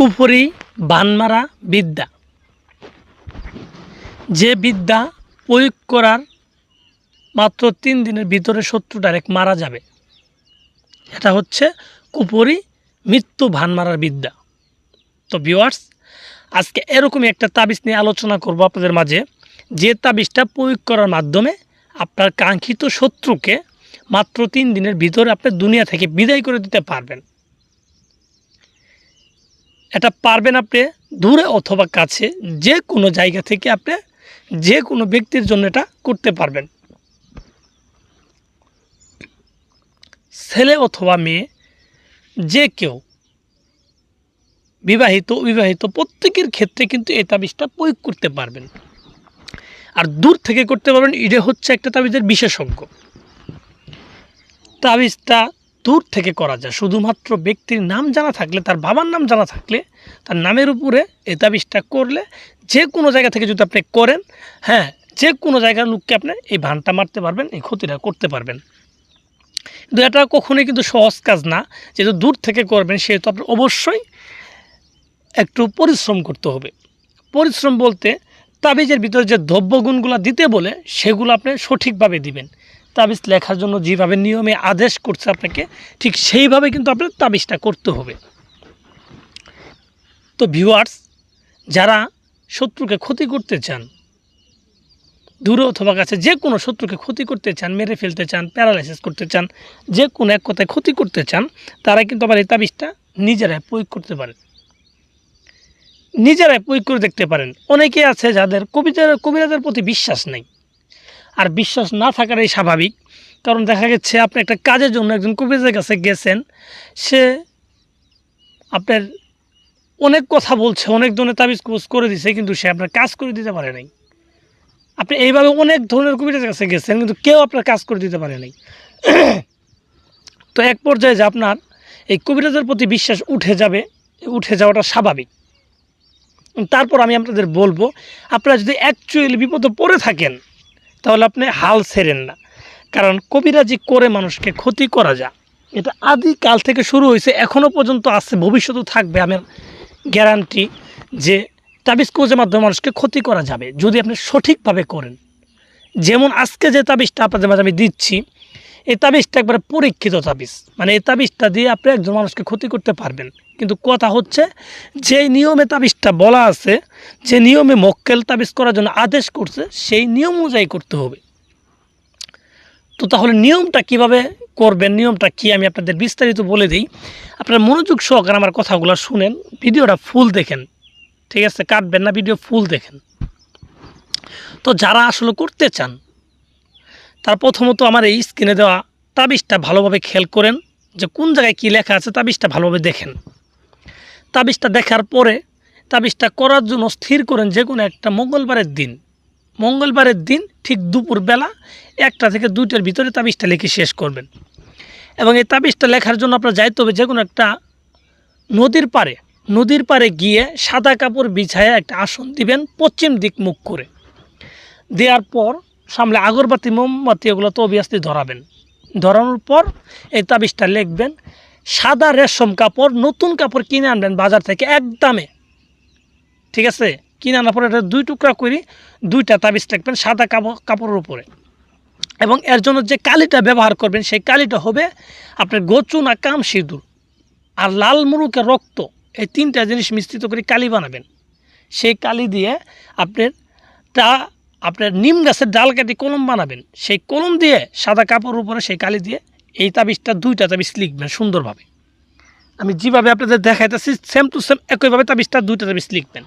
কুফরি, বানমারা বিদ্যা। যে বিদ্যা প্রয়োগ করার মাত্র তিন দিনের ভিতরে শত্রু ডাইরেক্ট মারা যাবে। এটা হচ্ছে কুপুরি মৃত্যু ভান মারার বিদ্যা। তো ভিওয়ার্স আজকে এরকমই একটা তাবিজ নিয়ে আলোচনা করব আপনাদের মাঝে। যে তাবিজটা প্রয়োগ করার মাধ্যমে আপনার কাঙ্ক্ষিত শত্রুকে মাত্র তিন দিনের ভিতরে আপনি দুনিয়া থেকে বিদায় করে দিতে পারবেন। এটা পারবেন আপনি দূরে অথবা কাছে, যে কোনো জায়গা থেকে আপনি যে কোনো ব্যক্তির জন্য এটা করতে পারবেন। ছেলে অথবা মেয়ে, যে কেউ, বিবাহিত বিবাহিত প্রত্যেকের ক্ষেত্রে কিন্তু এই তাবিজটা প্রয়োগ করতে পারবেন। আর দূর থেকে করতে পারবেন, এটা হচ্ছে একটা তাবিজের বিশেষজ্ঞ। তাবিজটা দূর থেকে করা যায়। শুধুমাত্র ব্যক্তির নাম জানা থাকলে, তার বাবার নাম জানা থাকলে, তার নামের উপরে এই তাবিজটা করলে, যে কোনো জায়গা থেকে যদি আপনি করেন হ্যাঁ যে কোনো জায়গার লোককে আপনি এই ভানটা মারতে পারবেন, এই ক্ষতিটা করতে পারবেন। কিন্তু এটা কখনোই কিন্তু সহজ কাজ না। যেহেতু দূর থেকে করবেন, সেহেতু আপনার অবশ্যই একটু পরিশ্রম করতে হবে। পরিশ্রম বলতে তাবিজের ভিতরে যে দ্রব্যগুণগুলো দিতে বলে, সেগুলো আপনি সঠিকভাবে দিবেন। তাবিজ লেখার জন্য যেভাবে নিয়মে আদেশ করছে আপনাকে, ঠিক সেইভাবে কিন্তু আপনার তাবিজটা করতে হবে। তো ভিউয়ার্স যারা শত্রুকে ক্ষতি করতে চান, দূরে অথবা কাছে যে কোনো শত্রুকে ক্ষতি করতে চান, মেরে ফেলতে চান প্যারালাইসিস করতে চান, যে কোনো এক কথায় ক্ষতি করতে চান, তারা কিন্তু আবার এই তাবিজটা নিজেরাই প্রয়োগ করতে পারেন। নিজেরাই প্রয়োগ করে দেখতে পারেন। অনেকে আছে যাদের কবিতার কবিরাজের প্রতি বিশ্বাস নেই। আর বিশ্বাস না থাকাটাই স্বাভাবিক। কারণ দেখা গেছে আপনি একটা কাজের জন্য একজন কবিরাজের কাছে গেছেন, সে আপনার অনেক কথা বলছে, অনেক ধরনের তাবিজ কোর্স করে দিছে, কিন্তু সে আপনার কাজ করে দিতে পারে নাই। আপনি এইভাবে অনেক ধরনের কবিরাজের কাছে গেছেন, কিন্তু কেউ আপনার কাজ করে দিতে পারে নাই। তো এক পর্যায়ে যে আপনার এই কবিরাজের প্রতি বিশ্বাস উঠে যাবে, উঠে যাওয়াটা স্বাভাবিক। তারপর আমি আপনাদের বলব, আপনারা যদি অ্যাকচুয়ালি বিপদে পড়ে থাকেন তাহলে আপনি হাল ছেড়েন না। কারণ কবিরাজি করে মানুষকে ক্ষতি করা যায়, এটা আদিকাল থেকে শুরু হয়েছে এখনও পর্যন্ত আছে, ভবিষ্যতেও থাকবে আমার গ্যারান্টি যে তাবিজ কোজের মাধ্যমে মানুষকে ক্ষতি করা যাবে, যদি আপনি সঠিকভাবে করেন। যেমন আজকে যে তাবিজটা আপনাদের মাঝে আমি দিচ্ছি, এই তাবিজটা একবারে পরীক্ষিত তাবিজ মানে এই তাবিজটা দিয়ে আপনি একজন মানুষকে ক্ষতি করতে পারবেন। কিন্তু কথা হচ্ছে, যে নিয়মে তাবিজটা বলা আছে, যে নিয়মে মক্কেল তাবিজ করার জন্য আদেশ করছে, সেই নিয়ম অনুযায়ী করতে হবে। তো তাহলে নিয়মটা কীভাবে করবেন, নিয়মটা কি আমি আপনাদের বিস্তারিত বলে দিই। আপনারা মনোযোগ সহকারে আমার কথাগুলো শুনেন, ভিডিওটা ফুল দেখেন, ঠিক আছে? কাটবেন না, ভিডিও ফুল দেখেন। তো যারা আসলে করতে চান, তার প্রথমত আমার এই স্ক্রিনে দেওয়া তাবিজটা ভালোভাবে খেয়াল করেন, যে কোন জায়গায় কী লেখা আছে তাবিজটা ভালোভাবে দেখেন। তাবিজটা দেখার পরে তাবিজটা করার জন্য স্থির করেন যে কোনো একটা মঙ্গলবারের দিন। মঙ্গলবারের দিন ঠিক দুপুরবেলা একটা থেকে দুইটার ভিতরে তাবিজটা লিখে শেষ করবেন। এবং এই তাবিজটা লেখার জন্য আপনার যাইতে হবে যে কোনো একটা নদীর পাড়ে। নদীর পাড়ে গিয়ে সাদা কাপড় বিছায় একটা আসন দিবেন পশ্চিম দিক মুখ করে। দেওয়ার পর সামনে আগরবাতি, মোমবাতি, এগুলো তো অবিয়াসলি ধরাবেন। ধরানোর পর এই তাবিজটা লিখবেন সাদা রেশম কাপড় নতুন কাপড় কিনে আনবেন বাজার থেকে একদমে ঠিক আছে? কিনে আনার পরে এটা দুই টুকরা করি দুইটা তাবিজ লিখবেন সাদা কাপড়, কাপড়ের উপরে। এবং এর জন্য যে কালিটা ব্যবহার করবেন, সেই কালিটা হবে আপনার গোচুনা কাম সিঁদুর। আর লাল মুরুকের রক্ত, এই তিনটা জিনিস মিশ্রিত করে কালি বানাবেন। সেই কালি দিয়ে আপনার তা আপনার নিম গাছের ডাল কাটি কলম বানাবেন। সেই কলম দিয়ে সাদা কাপড়ের উপরে সেই কালি দিয়ে এই তাবিজটা দুইটা তাবিজ লিখবেন সুন্দরভাবে। আমি যেভাবে আপনাদের দেখাইতেছি সেম টু সেম একইভাবে তাবিজটা দুইটা তাবিজ লিখবেন।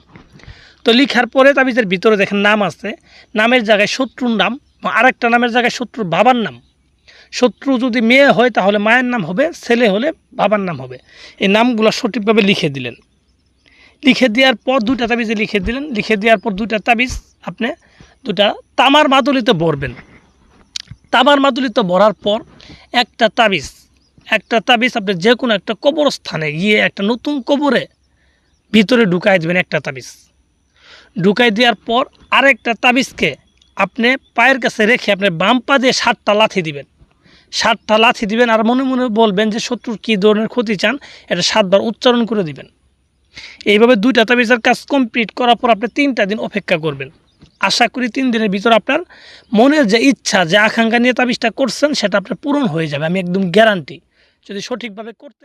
তো লিখার পরে তাবিজের ভিতরে দেখেন নাম আছে, নামের জায়গায় শত্রুর নাম আরেকটা নামের জায়গায় শত্রুর বাবার নাম। শত্রু যদি মেয়ে হয় তাহলে মায়ের নাম হবে, ছেলে হলে বাবার নাম হবে। এই নামগুলো সঠিকভাবে লিখে দিলেন। লিখে দেওয়ার পর দুইটা তাবিজে লিখে দিলেন। লিখে দেওয়ার পর দুইটা তাবিজ আপনি দুটা তামার মাদুলিতে ভরবেন। তামার মাদুলিতে ভরার পর একটা তাবিজ একটা তাবিজ আপনি যে কোনো একটা কবরস্থানে গিয়ে একটা নতুন কবরে ভিতরে ঢুকাই দেবেন একটা তাবিজ। ঢুকাই দেওয়ার পর আরেকটা তাবিজকে আপনি পায়ের কাছে রেখে আপনি বাম পা দিয়ে সাতটা লাথি দিবেন। সাতটা লাথি দিবেন আর মনে মনে বলবেন যে শত্রুর কী ধরনের ক্ষতি চান, এটা সাতবার উচ্চারণ করে দিবেন। এইভাবে দুইটা তাবিজের কাজ কমপ্লিট করার পর আপনি তিনটা দিন অপেক্ষা করবেন। আশা করি তিন দিনের ভিতর আপনার মনের যে ইচ্ছা, যে আকাঙ্ক্ষা নিয়ে তাবিজটা করছেন, সেটা আপনার পূরণ হয়ে যাবে, আমি একদম গ্যারান্টি যদি সঠিকভাবে করতে